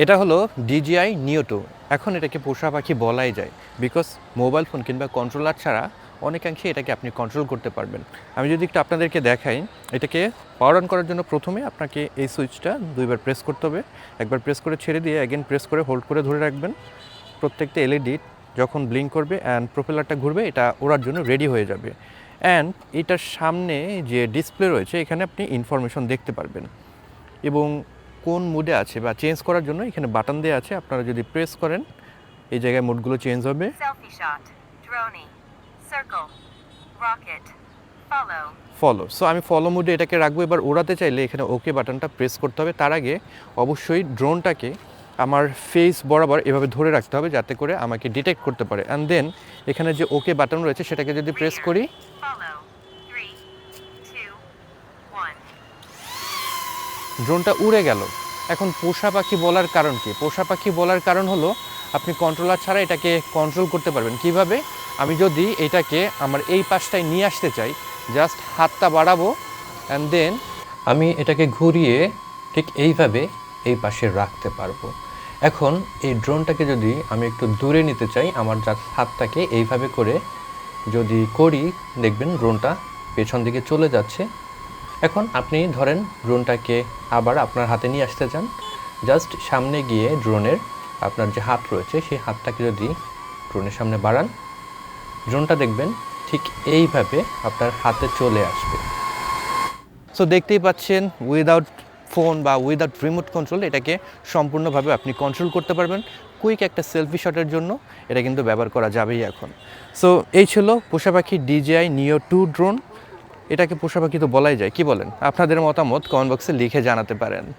এটা হলো ডিজিআই নিও টু এখন এটাকে পোষা পাখি বলাই যায় বিকজ মোবাইল ফোন কিংবা কন্ট্রোলার ছাড়া অনেকাংশে এটাকে আপনি কন্ট্রোল করতে পারবেন। আমি যদি একটু আপনাদেরকে দেখাই, এটাকে পাওয়ার অন করার জন্য প্রথমে আপনাকে এই সুইচটা দুইবার প্রেস করতে হবে। একবার প্রেস করে ছেড়ে দিয়ে অ্যাগেন প্রেস করে হোল্ড করে ধরে রাখবেন। প্রত্যেকটা এলইডি যখন ব্লিঙ্ক করবে অ্যান্ড প্রোপেলারটা ঘুরবে, এটা ওড়ার জন্য রেডি হয়ে যাবে। অ্যান্ড এটার সামনে যে ডিসপ্লে রয়েছে, এখানে আপনি ইনফরমেশন দেখতে পারবেন। এবং কোন মুডে আছে বা চেঞ্জ করার জন্য এখানে বাটন দেওয়া আছে। আপনারা যদি প্রেস করেন এই জায়গায় মুডগুলো চেঞ্জ হবে. ফলো সো আমি ফলো মুডে এটাকে রাখব। এবার ওড়াতে চাইলে এখানে ওকে বাটনটা প্রেস করতে হবে। তার আগে অবশ্যই ড্রোনটাকে আমার ফেস বরাবর এভাবে ধরে রাখতে হবে যাতে করে আমাকে ডিটেক্ট করতে পারে। অ্যান্ড দেন এখানে যে ওকে বাটন রয়েছে সেটাকে যদি প্রেস করি. ড্রোনটা উড়ে গেল। এখন পোষা পাখি বলার কারণ কি? পোষা পাখি বলার কারণ হলো, আপনি কন্ট্রোলার ছাড়া এটাকে কন্ট্রোল করতে পারবেন। কীভাবে? আমি যদি এটাকে আমার এই পাশটায় নিয়ে আসতে চাই জাস্ট হাতটা বাড়াবো অ্যান্ড দেন আমি এটাকে ঘুরিয়ে ঠিক এইভাবে এই পাশে রাখতে পারব। এখন এই ড্রোনটাকে যদি আমি একটু দূরে নিতে চাই, আমার জাস্ট হাতটাকে এইভাবে করে যদি করি, দেখবেন ড্রোনটা পেছন দিকে চলে যাচ্ছে। এখন আপনি ধরেন ড্রোনটাকে আবার আপনার হাতে নিয়ে আসতে চান। জাস্ট সামনে গিয়ে ড্রোনের আপনার যে হাত রয়েছে, সেই হাতটাকে যদি ড্রোনের সামনে বাড়ান ড্রোনটা দেখবেন ঠিক এইভাবে আপনার হাতে চলে আসবে। সো দেখতেই পাচ্ছেন উইদাউট ফোন বা উইদাউট রিমোট কন্ট্রোল এটাকে সম্পূর্ণভাবে আপনি কন্ট্রোল করতে পারবেন। কুইক একটা সেলফি শটের জন্য এটা কিন্তু ব্যবহার করা যাবেই এখন। সো এই ছিল পোষা পাখি ডিজিআই নিও টু ড্রোন এটাকে পোষা পাখি তো বলাই যায়। কি বলেন? আপনাদের মতামত কমেন্ট বক্সে লিখে জানাতে পারেন।